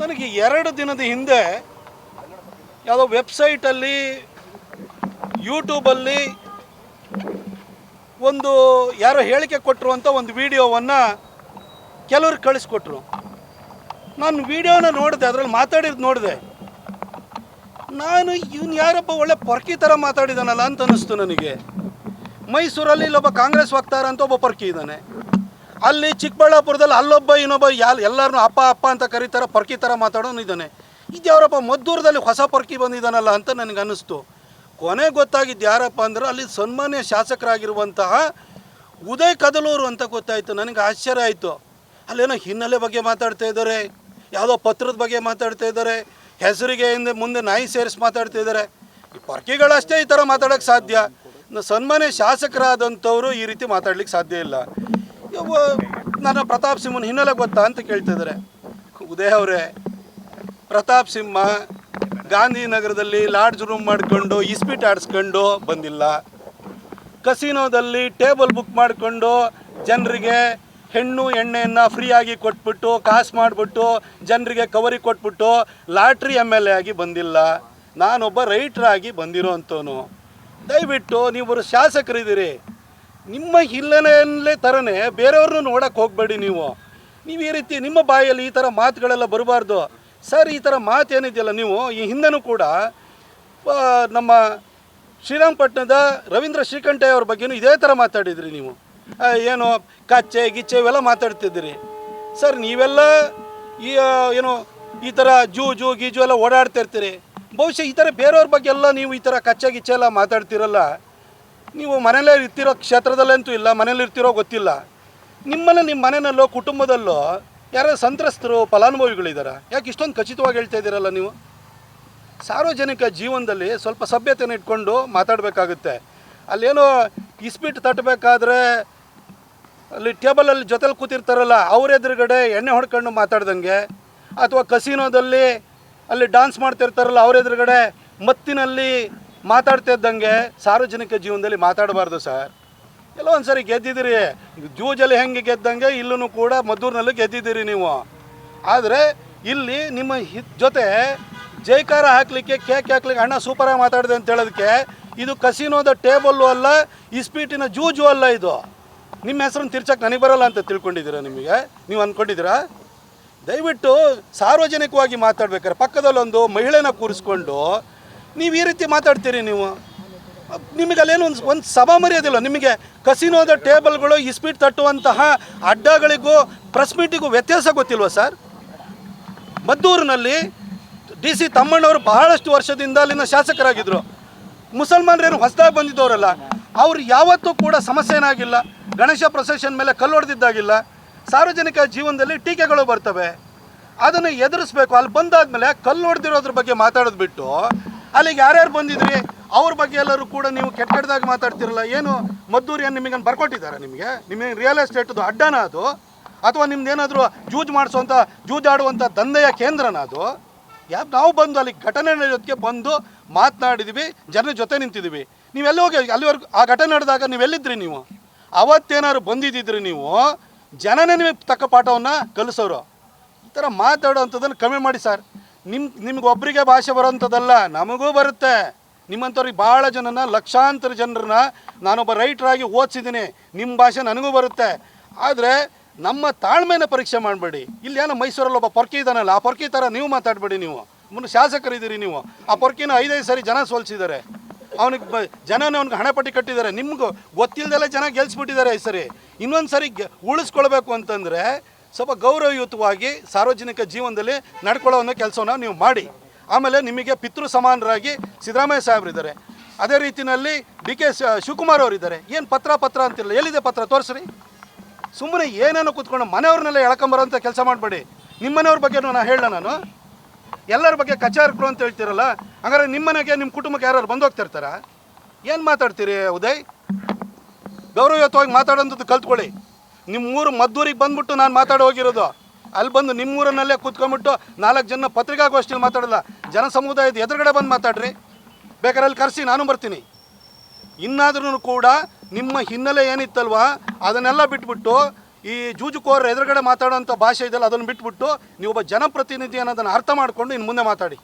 ನನಗೆ ಎರಡು ದಿನದ ಹಿಂದೆ ಯಾವುದೋ ವೆಬ್ಸೈಟಲ್ಲಿ, ಯೂಟ್ಯೂಬಲ್ಲಿ ಒಂದು ಯಾರೋ ಹೇಳಿಕೆ ಕೊಟ್ಟರು ಅಂತ ಒಂದು ವಿಡಿಯೋವನ್ನು ಕೆಲವ್ರು ಕಳಿಸ್ಕೊಟ್ರು. ನಾನು ವಿಡಿಯೋನ ನೋಡಿದೆ, ಅದರಲ್ಲಿ ಮಾತಾಡಿದ್ದು ನೋಡಿದೆ. ನಾನು ಇವನು ಯಾರಪ್ಪ ಒಳ್ಳೆ ಪೊರ್ಕಿ ಥರ ಮಾತಾಡಿದಾನಲ್ಲ ಅಂತ ಅನ್ನಿಸ್ತು ನನಗೆ. ಮೈಸೂರಲ್ಲಿ ಇಲ್ಲೊಬ್ಬ ಕಾಂಗ್ರೆಸ್ ವಕ್ತಾರ ಅಂತ ಒಬ್ಬ ಪೊರ್ಕಿ ಇದ್ದಾನೆ ಅಲ್ಲಿ ಚಿಕ್ಕಬಳ್ಳಾಪುರದಲ್ಲಿ ಅಲ್ಲೊಬ್ಬ ಇನ್ನೊಬ್ಬ ಯಾಲ್ ಎಲ್ಲರನ್ನೂ ಅಪ್ಪ ಅಪ್ಪ ಅಂತ ಕರೀತಾರೆ, ಪರ್ಕಿ ಥರ ಮಾತಾಡೋನು ಇದ್ದಾನೆ. ಇದು ಯಾರಪ್ಪ ಮದ್ದೂರದಲ್ಲಿ ಹೊಸ ಪರ್ಕಿ ಬಂದಿದ್ದಾನಲ್ಲ ಅಂತ ನನಗೆ ಅನ್ನಿಸ್ತು. ಕೊನೆ ಗೊತ್ತಾಗಿದ್ದು ಯಾರಪ್ಪ ಅಂದ್ರೆ ಅಲ್ಲಿ ಸನ್ಮಾನ್ಯ ಶಾಸಕರಾಗಿರುವಂತಹ ಉದಯ್ ಕದಲೂರು ಅಂತ ಗೊತ್ತಾಯಿತು, ನನಗೆ ಆಶ್ಚರ್ಯ ಆಯಿತು. ಅಲ್ಲೇನೋ ಹಿನ್ನೆಲೆ ಬಗ್ಗೆ ಮಾತಾಡ್ತಾ ಇದ್ದಾರೆ, ಯಾವುದೋ ಪತ್ರದ ಬಗ್ಗೆ ಮಾತಾಡ್ತಾ ಇದ್ದಾರೆ, ಹೆಸರಿಗೆ ಹಿಂದೆ ಮುಂದೆ ನಾಯಿ ಸೇರಿಸಿ ಮಾತಾಡ್ತಾ ಇದ್ದಾರೆ. ಈ ಪರ್ಕಿಗಳಷ್ಟೇ ಈ ಥರ ಮಾತಾಡೋಕ್ಕೆ ಸಾಧ್ಯ. ಸನ್ಮಾನ್ಯ ಶಾಸಕರಾದಂಥವರು ಈ ರೀತಿ ಮಾತಾಡ್ಲಿಕ್ಕೆ ಸಾಧ್ಯ ಇಲ್ಲ. ನನ್ನ ಪ್ರತಾಪ್ ಸಿಂಹನ ಹಿನ್ನೆಲೆ ಗೊತ್ತಾ ಅಂತ ಕೇಳ್ತಿದ್ದಾರೆ ಉದಯ ಅವರೇ, ಪ್ರತಾಪ್ ಸಿಂಹ ಗಾಂಧಿನಗರದಲ್ಲಿ ಲಾಡ್ಜ್ ರೂಮ್ ಮಾಡಿಕೊಂಡು ಇಸ್ಪೀಟ್ ಆಡಿಸ್ಕೊಂಡು ಬಂದಿಲ್ಲ. ಕಸಿನೋದಲ್ಲಿ ಟೇಬಲ್ ಬುಕ್ ಮಾಡಿಕೊಂಡು ಜನರಿಗೆ ಹೆಣ್ಣು ಎಣ್ಣೆಯನ್ನು ಫ್ರೀಯಾಗಿ ಕೊಟ್ಬಿಟ್ಟು, ಕಾಸು ಮಾಡಿಬಿಟ್ಟು, ಜನರಿಗೆ ಕವರಿ ಕೊಟ್ಬಿಟ್ಟು ಲಾಟ್ರಿ ಎಂ ಎಲ್ ಎ ಆಗಿ ಬಂದಿಲ್ಲ. ನಾನೊಬ್ಬ ರೈಟ್ರಾಗಿ ಬಂದಿರೋ ಅಂಥವನು ದಯವಿಟ್ಟು ನೀವರು ಶಾಸಕರಿದ್ದೀರಿ. ನಿಮ್ಮ ಹಿನ್ನೆಲೆಯಲ್ಲೇ ಥರನೇ ಬೇರೆಯವ್ರನ್ನೂ ನೋಡಕ್ಕೆ ಹೋಗಬೇಡಿ ನೀವು. ನೀವು ಈ ರೀತಿ ನಿಮ್ಮ ಬಾಯಲ್ಲಿ ಈ ಥರ ಮಾತುಗಳೆಲ್ಲ ಬರಬಾರ್ದು. ಸರ್, ಈ ಥರ ಮಾತು ಏನಿದೆಯಲ್ಲ ನೀವು? ಈ ಹಿಂದೆನೂ ಕೂಡ ನಮ್ಮ ಶ್ರೀರಂಗಪಟ್ಟಣದ ರವೀಂದ್ರ ಶ್ರೀಕಂಠಯ್ಯ ಅವ್ರ ಬಗ್ಗೆನೂ ಇದೇ ಥರ ಮಾತಾಡಿದ್ರಿ ನೀವು. ಏನು ಕಚ್ಚೆ, ಗಿಚ್ಚೆ ಇವೆಲ್ಲ ಮಾತಾಡ್ತಿದ್ದೀರಿ. ಸರ್, ನೀವೆಲ್ಲ ಈ ಏನು ಈ ಥರ ಜೂ ಜೂ ಗೀಜು ಎಲ್ಲ ಓಡಾಡ್ತಿರ್ತೀರಿ ಬಹುಶಃ ಈ ಥರ ಬೇರೆಯವ್ರ ಬಗ್ಗೆ ಎಲ್ಲ ನೀವು ಈ ಥರ ಕಚ್ಚೆ, ಗಿಚ್ಚೆ ಎಲ್ಲ ಮಾತಾಡ್ತಿರಲ್ಲ. ನೀವು ಮನೇಲೇ ಇರ್ತಿರೋ ಕ್ಷೇತ್ರದಲ್ಲಂತೂ ಇಲ್ಲ ಮನೇಲಿ ಇರ್ತಿರೋ ಗೊತ್ತಿಲ್ಲ. ನಿಮ್ಮನ್ನು ನಿಮ್ಮ ಮನೆಯಲ್ಲೋ, ಕುಟುಂಬದಲ್ಲೋ ಯಾರೋ ಸಂತ್ರಸ್ತರು ಫಲಾನುಭವಿಗಳಿದ್ದಾರೆ ಯಾಕೆ ಇಷ್ಟೊಂದು ಖಚಿತವಾಗಿ ಹೇಳ್ತಾ ಇದ್ದೀರಲ್ಲ ನೀವು? ಸಾರ್ವಜನಿಕ ಜೀವನದಲ್ಲಿ ಸ್ವಲ್ಪ ಸಭ್ಯತೆಯನ್ನು ಇಟ್ಕೊಂಡು ಮಾತಾಡಬೇಕಾಗುತ್ತೆ. ಅಲ್ಲೇನೋ ಇಸ್ಪೀಟ್ ತಟ್ಟಬೇಕಾದ್ರೆ ಅಲ್ಲಿ ಟೇಬಲಲ್ಲಿ ಜೊತೆಲಿ ಕೂತಿರ್ತಾರಲ್ಲ, ಅವ್ರ ಎದುರುಗಡೆ ಎಣ್ಣೆ ಹೊಡ್ಕೊಂಡು ಮಾತಾಡ್ದಂಗೆ. ಅಥವಾ ಕಸಿನೋದಲ್ಲಿ ಅಲ್ಲಿ ಡಾನ್ಸ್ ಮಾಡ್ತಿರ್ತಾರಲ್ಲ, ಅವ್ರ ಎದುರುಗಡೆ ಮತ್ತಿನಲ್ಲಿ ಮಾತಾಡ್ತಾ ಇದ್ದಂಗೆ ಸಾರ್ವಜನಿಕ ಜೀವನದಲ್ಲಿ ಮಾತಾಡಬಾರ್ದು ಸರ್. ಎಲ್ಲ ಒಂದ್ಸರಿ ಗೆದ್ದಿದ್ದೀರಿ. ಜೂಜಲ್ಲಿ ಹೆಂಗೆ ಗೆದ್ದಂಗೆ ಇಲ್ಲೂ ಕೂಡ ಮದ್ದೂರಿನಲ್ಲೂ ಗೆದ್ದಿದ್ದೀರಿ ನೀವು. ಆದರೆ ಇಲ್ಲಿ ನಿಮ್ಮ ಹಿತ್ ಜೊತೆ ಜೈಕಾರ ಹಾಕಲಿಕ್ಕೆ, ಕೇಕ್ ಹಾಕ್ಲಿಕ್ಕೆ ಅಣ್ಣ ಸೂಪರಾಗಿ ಮಾತಾಡಿದೆ ಅಂತ ಹೇಳೋದಕ್ಕೆ ಇದು ಕಸಿನೋದ ಟೇಬಲ್ಲು ಅಲ್ಲ, ಇಸ್ಪೀಟಿನ ಜೂಜು ಅಲ್ಲ ಇದು. ನಿಮ್ಮ ಹೆಸರನ್ನು ತಿರ್ಚಕ್ಕೆ ನನಗೆ ಬರಲ್ಲ ಅಂತ ತಿಳ್ಕೊಂಡಿದ್ದೀರಾ ನಿಮಗೆ? ನೀವು ಅಂದ್ಕೊಂಡಿದ್ದೀರಾ ದಯವಿಟ್ಟು ಸಾರ್ವಜನಿಕವಾಗಿ ಮಾತಾಡ್ಬೇಕಾರೆ ಪಕ್ಕದಲ್ಲೊಂದು ಮಹಿಳೆನ ಕೂರಿಸ್ಕೊಂಡು ನೀವು ಈ ರೀತಿ ಮಾತಾಡ್ತೀರಿ ನೀವು? ನಿಮಗೆ ಅಲ್ಲೇನು ಒಂದು ಒಂದು ಸಭಾ ಮರ್ಯಾದಿಲ್ಲ ನಿಮಗೆ ಕಸಿನೋದ ಟೇಬಲ್ಗಳು ಇಸ್ಪೀಟ್ ತಟ್ಟುವಂತಹ ಅಡ್ಡಗಳಿಗೂ ಪ್ರೆಸ್ ಮೀಟಿಗೂ ವ್ಯತ್ಯಾಸ ಗೊತ್ತಿಲ್ವ ಸರ್? ಮದ್ದೂರಿನಲ್ಲಿ ಡಿ ಸಿ ತಮ್ಮಣ್ಣವರು ಬಹಳಷ್ಟು ವರ್ಷದಿಂದ ಅಲ್ಲಿನ ಶಾಸಕರಾಗಿದ್ದರು ಮುಸಲ್ಮಾನರೇನು ಹೊಸದಾಗಿ ಬಂದಿದ್ದವರಲ್ಲ, ಅವ್ರು ಯಾವತ್ತೂ ಕೂಡ ಸಮಸ್ಯೆ ಏನಾಗಿಲ್ಲ. ಗಣೇಶ ಪ್ರೊಸೆಷನ್ ಮೇಲೆ ಕಲ್ಲು ಹೊಡೆದಿದ್ದಾಗಿಲ್ಲ. ಸಾರ್ವಜನಿಕ ಜೀವನದಲ್ಲಿ ಟೀಕೆಗಳು ಬರ್ತವೆ. ಅದನ್ನು ಎದುರಿಸ್ಬೇಕು. ಅಲ್ಲಿ ಬಂದಾದಮೇಲೆ ಕಲ್ಲು ಹೊಡೆದಿರೋದ್ರ ಬಗ್ಗೆ ಮಾತಾಡೋದು ಬಿಟ್ಟು ಅಲ್ಲಿಗೆ ಯಾರ್ಯಾರು ಬಂದಿದ್ರಿ? ಅವ್ರ ಬಗ್ಗೆ ಎಲ್ಲರೂ ಕೂಡ ನೀವು ಕೆಟ್ಟ ಕೆಟ್ಟದಾಗಿ ಮಾತಾಡ್ತಿರಲ್ಲ. ಏನು, ಮದ್ದೂರಿ ಏನು ನಿಮಗೆ ಬರ್ಕೊಟ್ಟಿದ್ದಾರೆ ನಿಮಗೆ? ನಿಮಗೆ ರಿಯಲ್ ಎಸ್ಟೇಟ್ದು ಅಡ್ಡನ ಅದು? ಅಥವಾ ನಿಮ್ದೇನಾದರೂ ಜೂಜ್ ಮಾಡಿಸುವಂಥ ಜೂಜಾಡುವಂಥ ದಂಧೆಯ ಕೇಂದ್ರನ ಅದು? ಯಾವ ನಾವು ಬಂದು ಅಲ್ಲಿ ಘಟನೆ ನಡೆಯೋದಕ್ಕೆ ಬಂದು ಮಾತನಾಡಿದ್ವಿ, ಜನರ ಜೊತೆ ನಿಂತಿದ್ದೀವಿ ನೀವೆಲ್ಲ ಹೋಗಿ, ಅಲ್ಲಿವರೆಗೂ, ಆ ಘಟನೆ ನಡೆದಾಗ ನೀವೆಲ್ಲಿದ್ರಿ ನೀವು? ಅವತ್ತೇನಾದ್ರು ಬಂದಿದ್ದಿದ್ರಿ ನೀವು? ಜನನೇ ನಿಮಗೆ ತಕ್ಕ ಪಾಠವನ್ನು ಕಲಿಸೋರು. ಈ ಥರ ಮಾತಾಡೋ ಅಂಥದ್ದನ್ನು ಕಮ್ಮಿ ಮಾಡಿ ಸರ್. ನಿಮ್ಮ ನಿಮ್ಗೆ ಒಬ್ಬರಿಗೆ ಭಾಷೆ ಬರೋಂಥದ್ದಲ್ಲ, ನಮಗೂ ಬರುತ್ತೆ. ನಿಮ್ಮಂಥವ್ರಿಗೆ ಭಾಳ ಜನನ, ಲಕ್ಷಾಂತರ ಜನರನ್ನ ನಾನೊಬ್ಬ ರೈಟ್ರಾಗಿ ಓದಿಸಿದ್ದೀನಿ. ನಿಮ್ಮ ಭಾಷೆ ನನಗೂ ಬರುತ್ತೆ. ಆದರೆ ನಮ್ಮ ತಾಳ್ಮೆನ ಪರೀಕ್ಷೆ ಮಾಡಬೇಡಿ. ಇಲ್ಲಿ ಏನೋ ಮೈಸೂರಲ್ಲಿ ಒಬ್ಬ ಪೊರ್ಕಿ ಇದ್ದಾನಲ್ಲ, ಆ ಪೊರ್ಕಿ ಥರ ನೀವು ಮಾತಾಡಬೇಡಿ ನೀವು. ಮುನ್ನ ಶಾಸಕರಿದ್ದೀರಿ ನೀವು. ಆ ಪೊರ್ಕಿನ ಐದೈದು ಸರಿ ಜನ ಸೋಲ್ಸಿದ್ದಾರೆ. ಅವನಿಗೆ ಜನನೇ ಅವ್ನಿಗೆ ಹಣಪಟ್ಟಿ ಕಟ್ಟಿದ್ದಾರೆ. ನಿಮ್ಗೆ ಗೊತ್ತಿಲ್ಲದೆಲ್ಲ ಜನ ಗೆಲ್ಸ್ಬಿಟ್ಟಿದ್ದಾರೆ ಈ ಸರಿ. ಇನ್ನೊಂದು ಸರಿ ಉಳಿಸ್ಕೊಳ್ಬೇಕು ಅಂತಂದರೆ ಸ್ವಲ್ಪ ಗೌರವಯುತವಾಗಿ ಸಾರ್ವಜನಿಕ ಜೀವನದಲ್ಲಿ ನಡ್ಕೊಳ್ಳೋ ಅನ್ನೋ ಕೆಲಸವನ್ನು ನೀವು ಮಾಡಿ. ಆಮೇಲೆ ನಿಮಗೆ ಪಿತೃ ಸಮಾನರಾಗಿ ಸಿದ್ದರಾಮಯ್ಯ ಸಾಹೇಬರಿದ್ದಾರೆ ಅದೇ ರೀತಿಯಲ್ಲಿ ಡಿ ಕೆ ಶಿವಕುಮಾರ್ ಅವರಿದ್ದಾರೆ ಏನು ಪತ್ರ ಪತ್ರ ಅಂತಿಲ್ಲ. ಎಲ್ಲಿದೆ ಪತ್ರ? ತೋರಿಸ್ರಿ. ಸುಮ್ಮನೆ ಏನೇನೋ ಕೂತ್ಕೊಂಡು ಮನೆಯವ್ರನ್ನೆಲ್ಲ ಎಳ್ಕೊಂಬರೋಂಥ ಕೆಲಸ ಮಾಡಬೇಡಿ. ನಿಮ್ಮ ಮನೆಯವ್ರ ಬಗ್ಗೆ ನಾನು ಹೇಳ ನಾನು. ಎಲ್ಲರ ಬಗ್ಗೆ ಕಚಾರಕರು ಅಂತ ಹೇಳ್ತೀರಲ್ಲ ಹಾಗಾದ್ರೆ ನಿಮ್ಮ ಮನೆಗೆ ನಿಮ್ಮ ಕುಟುಂಬಕ್ಕೆ ಯಾರು ಬಂದು ಹೋಗ್ತಿರ್ತಾರ ಏನು ಮಾತಾಡ್ತೀರಿ ಉದಯ್? ಗೌರವಯುತವಾಗಿ ಮಾತಾಡೋಂಥದ್ದು ಕಲ್ತ್ಕೊಳ್ಳಿ. ನಿಮ್ಮ ಊರು ಮದ್ದೂರಿಗೆ ಬಂದ್ಬಿಟ್ಟು ನಾನು ಮಾತಾಡಿ ಹೋಗಿರೋದು. ಅಲ್ಲಿ ಬಂದು ನಿಮ್ಮೂರನ್ನಲ್ಲೇ ಕೂತ್ಕೊಂಡ್ಬಿಟ್ಟು ನಾಲ್ಕು ಜನ ಪತ್ರಿಕಾಗೋಷ್ಠಿಯಲ್ಲಿ ಮಾತಾಡಲ್ಲ ಜನ ಸಮುದಾಯದ ಎದುರುಗಡೆ ಬಂದು ಮಾತಾಡ್ರಿ. ಬೇಕಾದ್ರೆ ಅಲ್ಲಿ ಕರೆಸಿ, ನಾನು ಬರ್ತೀನಿ. ಇನ್ನಾದ್ರೂ ಕೂಡ ನಿಮ್ಮ ಹಿನ್ನೆಲೆ ಏನಿತ್ತಲ್ವ, ಅದನ್ನೆಲ್ಲ ಬಿಟ್ಬಿಟ್ಟು ಈ ಜೂಜುಕೋರ ಎದುರುಗಡೆ ಮಾತಾಡೋಂಥ ಭಾಷೆ ಇದೆಯಲ್ಲ, ಅದನ್ನು ಬಿಟ್ಬಿಟ್ಟು ಒಬ್ಬ ಜನಪ್ರತಿನಿಧಿ ಅನ್ನೋದನ್ನು ಅರ್ಥ ಮಾಡಿಕೊಂಡು ಇನ್ನು ಮುಂದೆ ಮಾತಾಡಿ.